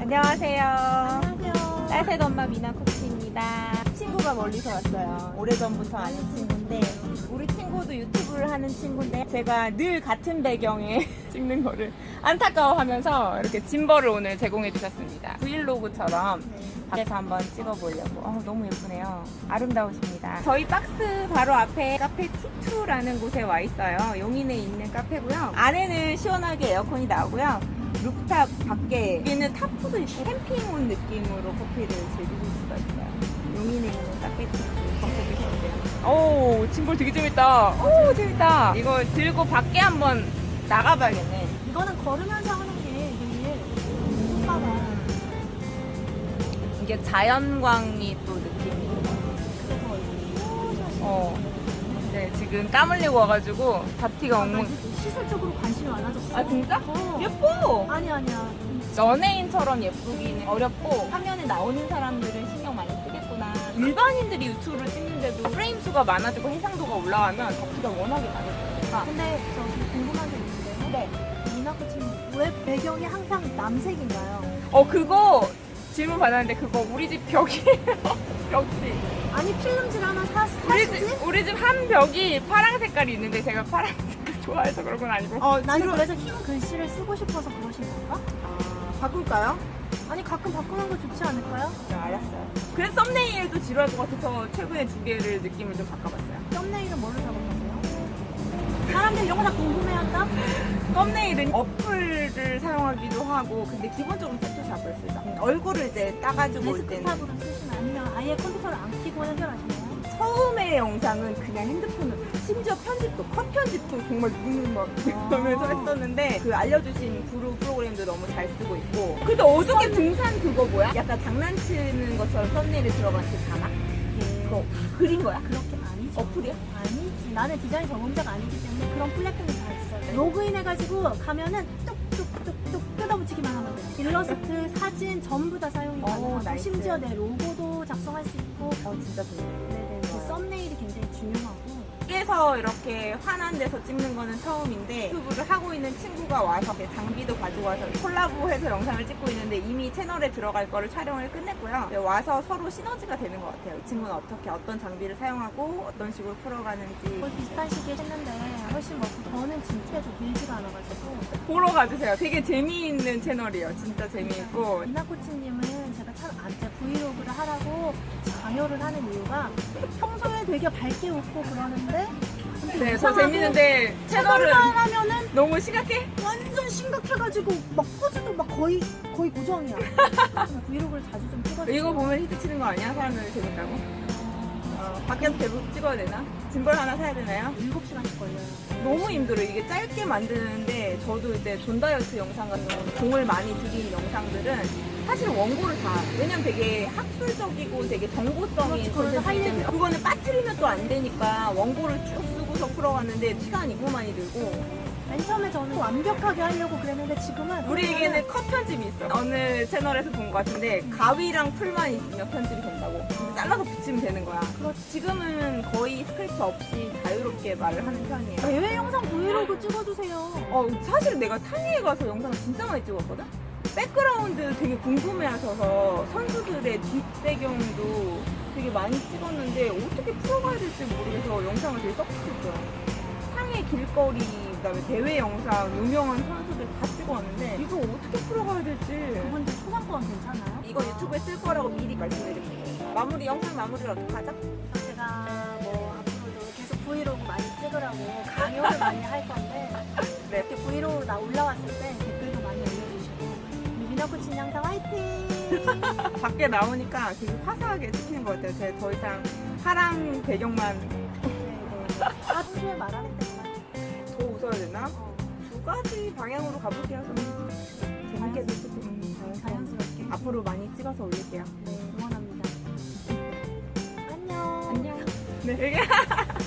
안녕하세요. 안녕하세요. 딸셋 엄마 미나 코치입니다. 친구가 멀리서 왔어요. 오래전부터 아는 친구인데 우리 친구도 유튜브를 하는 친구인데 제가 늘 같은 배경에 찍는 거를 안타까워하면서 이렇게 짐벌을 오늘 제공해 주셨습니다. 브이로그처럼 밖에서 한번 찍어보려고. 어, 너무 예쁘네요. 아름다우십니다. 저희 박스 바로 앞에 카페 T2라는 곳에 와 있어요. 용인에 있는 카페고요. 안에는 시원하게 에어컨이 나오고요. 루프탑 밖에 여기는 타프도 있고 캠핑 온 느낌으로 커피를 즐기실 수가 있어요. 용인에 있는 카페 T2 검색해주세요. 오, 짐벌 되게 재밌다. 오, 재밌다. 이거 들고 밖에 한번 나가봐야겠네. 이거는 걸으면서 하는 게 되게 좋다가 이게 자연광이 또 느낌이 지금 땀 흘리고 와가지고 잡티가 나 엉망. 시술 쪽으로 관심이 많아졌어. 아, 진짜? 어. 예뻐! 아니 아니야. 연예인처럼 예쁘기는 어렵고 화면에 나오는 사람들은 신경 많이 쓰겠구나. 일반인들이 유튜브를 찍는데도 프레임 수가 많아지고 해상도가 올라가면 잡티가 워낙에 많아지니까. 근데 저 궁금한 게 있는데요. 네. 미나 코치님 왜 배경이 항상 남색인가요? 어, 그거 질문 받았는데 그거 우리 집 벽이에요. 벽지. 아니 필름질 하나 사, 우리 사시지? 집, 우리 집 한 벽이 파랑 색깔이 있는데 제가 파란색을 좋아해서 그런 건 아니고. 어, 나는 그래서 흰 글씨를 쓰고 싶어서 그러신 건가? 아, 바꿀까요? 아니 가끔 바꾸는 거 좋지 않을까요? 네, 알았어요. 그래서 썸네일도 지루할 것 같아서 최근에 두 개를 느낌을 좀 바꿔봤어요. 썸네일은 뭘로 잡아보세요? 사람들이 이런 거 다 궁금해한다? 썸네일은 어플을 사용하기도 하고, 근데 기본적으로 포토샵을 쓰죠. 얼굴을 이제 따가지고 올 때는. 데스크탑으로 쓰시면 아니면 아예 컴퓨터를 안 켜고 해결하시나요? 처음에 영상은 그냥 핸드폰으로, 심지어 편집도, 컷 편집도 정말 눈을 막 그러면서 했었는데, 그 알려주신 구루 프로그램도 너무 잘 쓰고 있고. 근데 어저께 등산 그거 뭐야? 약간 장난치는 것처럼 썸네일에 들어간 그 자막? 그거 그린 거야? 그렇게 아니죠. 어플이야? 아니지. 나는 디자인 전공자가 아니기 때문에 그런 플랫폼이 다 있어요. 로그인해가지고 가면은 뚝뚝뚝뚝 뜯어붙이기만 하면 돼. 일러스트, 사진 전부 다 사용이 어, 가능하고 나이스. 심지어 내 로고도 작성할 수 있고 어, 진짜 좋네. 네네. 그 썸네일이 굉장히 중요하고 밖에서 이렇게 환한 데서 찍는 거는 처음인데 유튜브를 하고 있는 친구가 와서 장비도 가지고 와서 콜라보해서 영상을 찍고 있는데 이미 채널에 들어갈 거를 촬영을 끝냈고요. 네, 와서 서로 시너지가 되는 것 같아요. 이 친구는 어떻게 어떤 장비를 사용하고 어떤 식으로 풀어가는지 비슷한 시기에 했는데 훨씬 먹고 저는 진짜 좀 길지가 않아가지고 보러 가주세요. 되게 재미있는 채널이에요. 진짜 재미있고 미나 코치님은 제가 제가 브이로그를 하라고 강요를 하는 이유가 평소에 되게 밝게 웃고 그러는데 네, 저 재밌는데 채널만 하면은 너무 심각해? 완전 심각해가지고 막 포즈도 막 거의 거의 고정이야. 그래서 브이로그를 자주 좀 찍어주세요. 이거 보면 히트 치는 거 아니야? 사람들이 재밌다고? 어, 밖에서 계속 찍어야 되나? 짐벌 하나 사야 되나요? 7시간씩 걸려요. 너무 힘들어요. 이게 짧게 만드는데 저도 이제 존 다이어트 영상 같은 공을 많이 들인 영상들은 사실 원고를 다 왜냐면 되게 학술적이고 되게 정보성이 그래서 그거는 빠뜨리면 또 안 되니까 원고를 쭉 쓰고서 풀어가는데 시간이 너무 많이 들고 맨 처음에 저는 완벽하게 하려고 그랬는데 지금은 우리에게는 컷 편집이 있어. 어느 채널에서 본 것 같은데 가위랑 풀만 있으면 편집이 된다고. 그래서 잘라서 붙이면 되는 거야. 그렇지. 지금은 거의 스크립트 없이 자유롭게 말을 하는 편이에요. 대회 영상 브이로그 찍어주세요. 어, 사실 내가 상해에 가서 영상을 진짜 많이 찍었거든? 백그라운드 되게 궁금해 하셔서 선수들의 뒷배경도 되게 많이 찍었는데 어떻게 풀어가야 될지 모르겠어 영상을 되게 썩했어요. 상해 길거리, 그 다음에 대회 영상, 유명한 선수들 다 찍어왔는데 이거 어떻게 풀어가야 될지. 그분들 초상권 괜찮아요? 이거 유튜브에 쓸 거라고 미리 말씀드릴게요. 마무리, 영상 마무리를 어떻게 하죠? 제가 뭐 앞으로도 계속 브이로그 많이 찍으라고 강요를 많이 할 건데 네. 이렇게 브이로그 나 올라왔을 때 댓글도 많이 올려주시고 우리 미나 코치님 항상 화이팅! 밖에 나오니까 되게 화사하게 찍히는 것 같아요. 제가 더 이상 파랑 배경만 네 네. 아, 평소에 말하는 때 웃어야 되나? 어, 두 가지 방향으로 가볼게요. 좀 재밌게 찍히는 영상. 자연스럽게 앞으로 많이 찍어서 올릴게요. 네, 응원합니다. 안녕. 안녕. 네.